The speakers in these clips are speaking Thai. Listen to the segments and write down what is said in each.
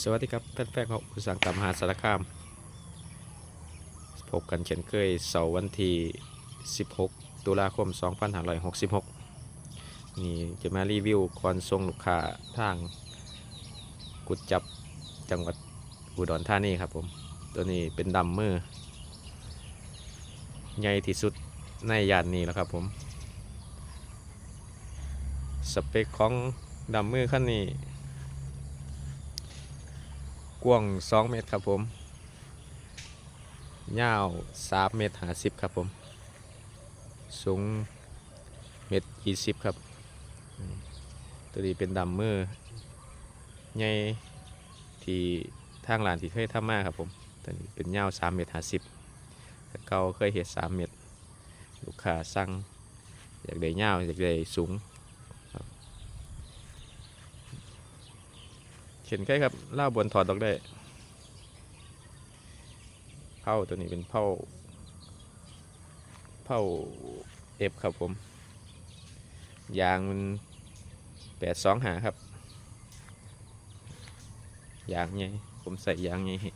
สวัสดีครับแฟนๆของอุตสาหกรรมหาสารคาม พบกันเช่นเคยเสาร์วันที่ 16 ตุลาคม 2566 นี่จะมารีวิวก่อนส่งลูกค้าทางกุดจับจังหวัดอุดรธานีครับผม ตัวนี้เป็นดำมือ ใหญ่ที่สุดในยานนี้แล้วครับผม สเปคของดำมือขั้นนี้ กว้าง2 เมตรครับผมยาว3เมตร50ครับผม สูงเมตร20ครับ ตัวนี้เป็นดำมือใหญ่ที่ทางร้านที่เคยทำมาครับผม ตัวนี้เป็นยาว3เมตร50แต่เก่าเคยเห็น3เมตร ลูกค้าสั่งอยากได้ยาวอยากได้สูงครับเขีย นใกล้ครับล่าวบนถอดออกได้เผาตัวนี้เป็นเผาเผาเอฟครับผม ยางมันแปดสองหาครับ ยางใหญ่ผมใส่ยางใหญ่ให้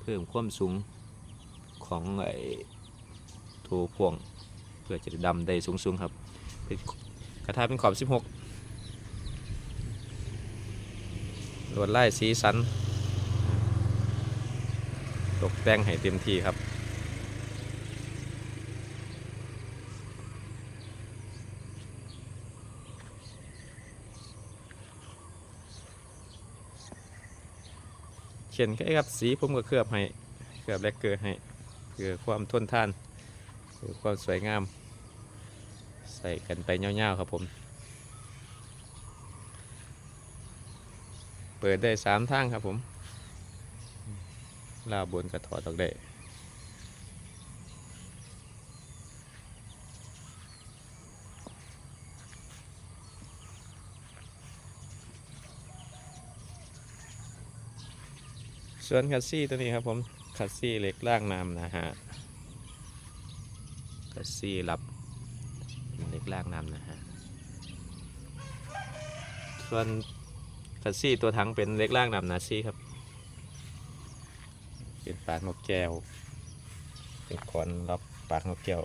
เพิ่มความสูงของไอ้ทูพ่วง เพื่อจะดำได้สูงๆครับ กระทะเป็นขอบ 16 ลวดลายสีสัน ตกแต่งให้เต็มที่ครับ เขียนแค่ครับสีผมก็เคลือบให้เคลือบแลกเกอร์ให้เพื่อความทนทานเพื่อความสวยงาม ใส่กันไปเงาๆครับผม เปิดได้สามทางครับผมลาบนกระถอดออกได้ส่วนคัสซี่ตัวนี้ครับผมคัสซี่เหล็กล่างน้ำนะฮะคัสซี่รับเล็กล่างน้ำนะฮะส่วน คัสซี่ตัวถังเป็นเล็กล่างนำนาซี่ครับ เป็นปากนกแก้วเป็นคอนรับปากนกแก้ว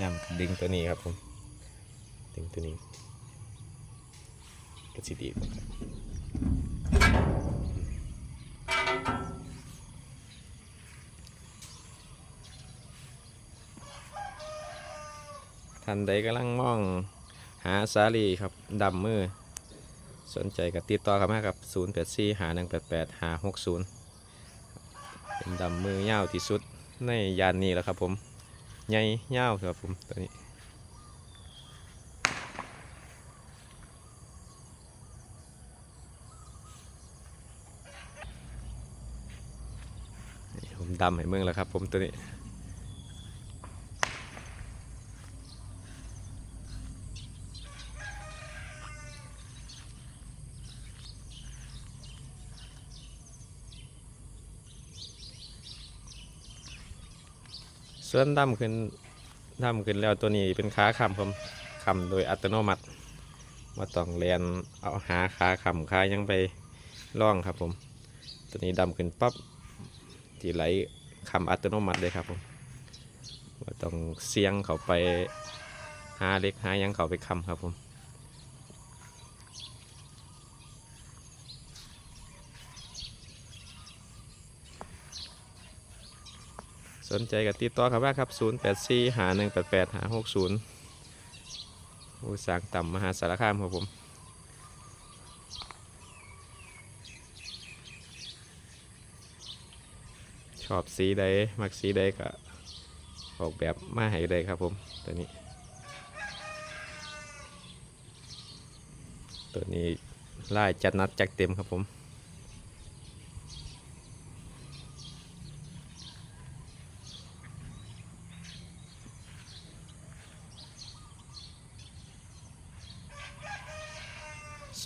ย่ำดึงตัวนี้ครับผม ดึงตัวนี้ก็สิดีกว่าครับท่านใดกำลังมอง หาสาลีครับดำมือ สนใจกับติดต่อเข้ามากับ 0 8 4หา1 8 8หา60 เป็นดำมือยาวที่สุดในยานนี้แล้วครับผมใหญ่ยาวครับผมตัวนี้ผมดำให้เมืองแล้วครับผมตัวนี้ ส่วนดำขึ้นดำขึ้นแล้วตัวนี้เป็นขาคำผมคำโดยอัตโนมัติมาต้องเรียนเอาหาขาคำขายังไปล่องครับผม ตัวนี้ดำขึ้นปั๊บที่ไหลคำอัตโนมัติเลยครับผมมาต้องเสียงเขาไปหาเล็กหายังเขาไปคำครับผม สนใจกับติดต่อครับว่าครับ 0 8 4หา1 8 8หา60อุตสาหต่ำมหาสารคามครับผมชอบสีใด มักสีใดก็ออกแบบมาให้ได้ครับผมตัวนี้ ตัวนี้ไลายจัดนัดจัดเต็มครับผม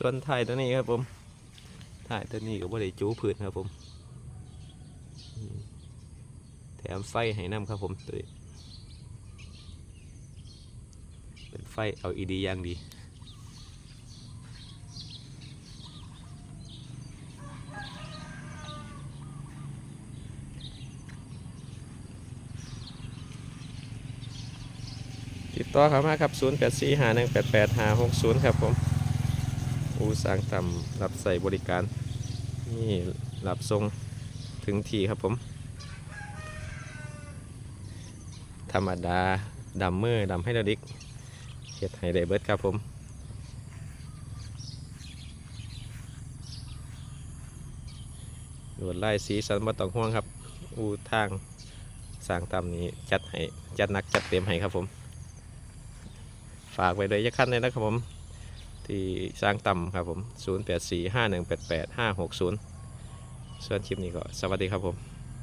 ส่วนถ่ายตัวนี้ครับผมถ่ายตัวนี้ก็บ่ได้จูพื้นครับผม แถมไฟให้น้ำครับผมตัวเป็นไฟ LED อย่างดีติดต่อเขามาครับ 0845188560 ครับผม อูสร้างต่ำรับใส่บริการนี่รับทรงถึงทีครับผม ธรรมดาดำมือดำให้ดดิกเฮ็ดให้ได้เบิร์ดครับผมลวดลายสีสันบ่ต้องห่วงครับ อูทางสร้างตามนี้จัดให้จัดนักจัดเต็มให้ครับผม ฝากไว้เลยยักขั้นเลยนะครับผม ที่สร้างต่ำครับผม 0845188560 ส่วนคลิปนี้ก็สวัสดีครับผม